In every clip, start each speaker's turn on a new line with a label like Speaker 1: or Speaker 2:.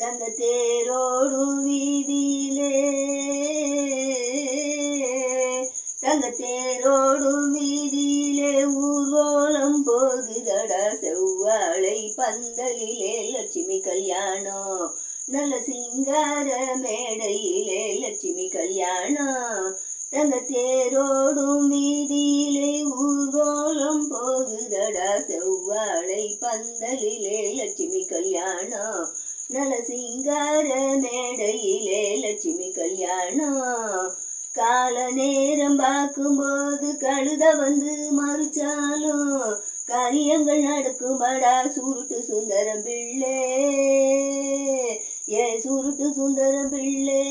Speaker 1: தங்க தேரோடும் வீதியிலே. தங்க தேரோடும் வீதியிலே ஊர்வலம் போகுதடா. செவ்வாழை பந்தலிலே லட்சுமி கல்யாணம் நல்ல சிங்கார மேடையிலே லட்சுமி கல்யாணம் தங்க தேரோடும் வீதியிலே ஊர்வலம் போகுதடா. செவ்வாழை பந்தலிலே லட்சுமி கல்யாணம் நலசிங்கார மேடையிலே லட்சுமி கல்யாணம் கால நேரம் பார்க்கும்போது கழுத வந்து மறுச்சாலும் காரியங்கள் நடக்கும்படா சுருட்டு சுந்தரம் பிள்ளை. ஏ சுருட்டு சுந்தரம் பிள்ளை.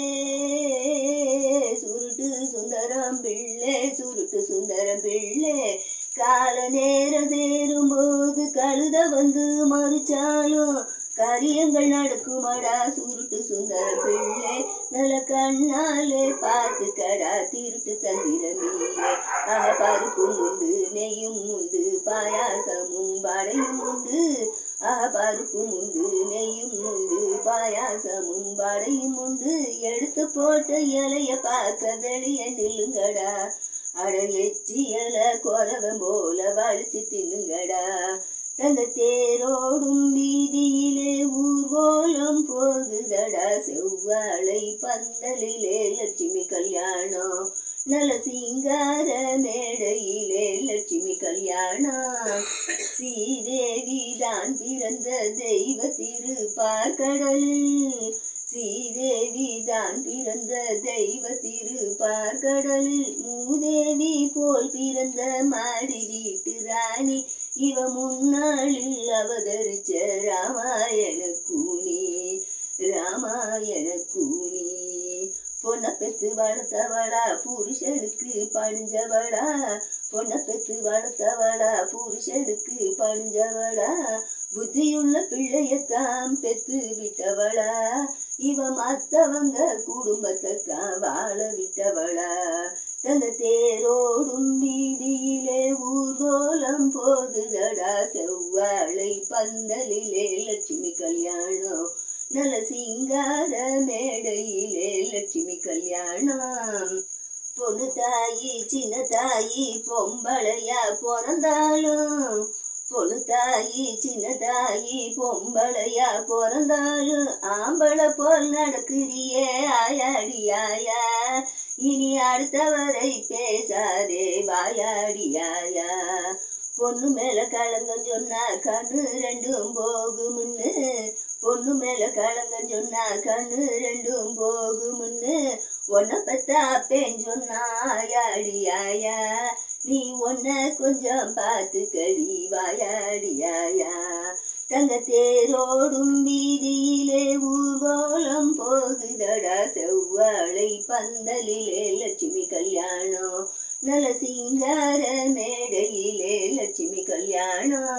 Speaker 1: சுருட்டு சுந்தரம் பிள்ளை சுருட்டு சுந்தரம் பிள்ளை. கால நேரம் சேரும்போது கழுத வந்து மறுச்சாலும் காரியங்கள் நடக்குமடா சுருட்டு சுந்தர பிள்ளை. நல்ல கண்ணாலே பார்த்துக்கடா திருட்டு தந்திரமில்லை ஆக பருப்பும் உண்டு நெய்யும் உண்டு பாயாசமும் வடையும் உண்டு. ஆக பருப்பும் உண்டு நெய்யும் உண்டு பாயாசமும் வடையும் உண்டு. எடுத்து போட்ட இலைய பார்க்க வெளியே நில்லுங்கடா. அட எச்சி இலை குறவன் போல வலிச்சு தின்னுங்கடா. தங்க தேரோடும் வீதியிலே ஊர்வலம் போகுதடா. செவ்வாழை பந்தலிலே லட்சுமி கல்யாணம். நல சிங்கார மேடையிலே லட்சுமி கல்யாணம். ஸ்ரீதேவி தான் பிறந்த தெய்வ திருப்பார்கடலில் ஸ்ரீதேவி தான் பிறந்த தெய்வ திருப்பார்கடலில் மூதேவி போல் பிறந்த மாடி வீட்டு ராணி. இவ முன்னாளில் அவதரிச்ச ராமாயண கூனி ராமாயண கூனி பொண்ண பெத்து வளர்த்தவளா புருஷனுக்கு பணிஞ்சவளா பொண்ண பெத்து வளர்த்தவளா புருஷனுக்கு பணிஞ்சவளா புத்தியுள்ள பிள்ளையத்தான் பெத்து விட்டவளா இவ மத்தவங்க குடும்பத்தை வாழ விட்டவளா தங்க தேரோடும் வீதியிலே ஊர்கோலம் போகுதடா. செவ்வாழை பந்தலிலே லட்சுமி கல்யாணம். நல்ல சிங்கார மேடையிலே லட்சுமி கல்யாணம். பொண்ணு தாயி சின்ன தாயி பொம்பளையா பிறந்தாலும். பொண்ணு தாயி சின்ன தாயி பொம்பளையா பிறந்தாலும். ஆம்பளை போல் நடக்கிறியே ஆயாடி ஆயா. இனி அடுத்தவரை பேசாதே வாயாடியாயா. பொண்ணு மேல களங்கம் சொன்னா கண்ணு ரெண்டும் போகுமுன்னு பொண்ணு மேல களங்கம் சொன்னா கண்ணு ரெண்டும் போகுமுன்னு உன்னை பத்தா அப்பேன் சொன்னாயாடியாயா நீ உன்னை கொஞ்சம் பார்த்து கழிவாயாடியாயா தங்க தேரோடும் வீதியிலே ஊர்வலம் போகுதடா. செவ்வாழை பந்தலிலே லட்சுமி கல்யாணம். நல்ல சிங்கார மேடையிலே லட்சுமி கல்யாணம்.